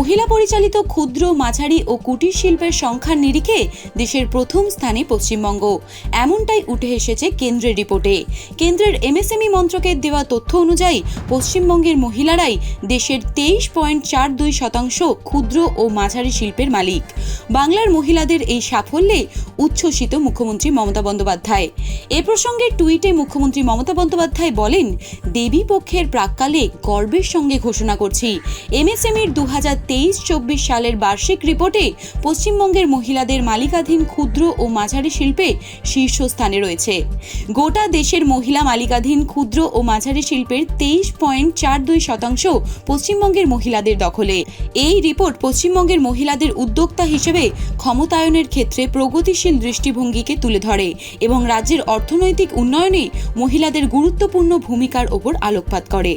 মহিলা পরিচালিত ক্ষুদ্র মাঝারি ও কুটির শিল্পের সংখ্যার নিরিখে দেশের প্রথম স্থানে পশ্চিমবঙ্গ। এমনটাই উঠে এসেছে কেন্দ্রের রিপোর্টে। কেন্দ্রের এমএসএমই মন্ত্রকের দেওয়া তথ্য অনুযায়ী পশ্চিমবঙ্গের মহিলারাই দেশের তেইশ পয়েন্ট চার দুই শতাংশ ক্ষুদ্র ও মাঝারি শিল্পের মালিক। বাংলার মহিলাদের এই সাফল্যে উচ্ছ্বসিত মুখ্যমন্ত্রী মমতা বন্দ্যোপাধ্যায়। এ প্রসঙ্গে টুইটে মুখ্যমন্ত্রী মমতা বন্দ্যোপাধ্যায় বলেন, দেবী পক্ষের প্রাককালে গর্বের সঙ্গে ঘোষণা করছি। এমএসএমইর দু হাজার তেইশ চব্বিশ সালের বার্ষিক রিপোর্টে পশ্চিমবঙ্গের মহিলাদের মালিকাধীন ক্ষুদ্র ও মাঝারি শিল্পে শীর্ষস্থানে রয়েছে। গোটা দেশের মহিলা মালিকাধীন ক্ষুদ্র ও মাঝারি শিল্পের তেইশ পয়েন্ট চার দুই শতাংশ পশ্চিমবঙ্গের মহিলাদের দখলে। এই রিপোর্ট পশ্চিমবঙ্গের মহিলাদের উদ্যোক্তা হিসেবে ক্ষমতায়নের ক্ষেত্রে প্রগতিশীল দৃষ্টিভঙ্গিকে তুলে ধরে এবং রাজ্যের অর্থনৈতিক উন্নয়নে মহিলাদের গুরুত্বপূর্ণ ভূমিকার ওপর আলোকপাত করে।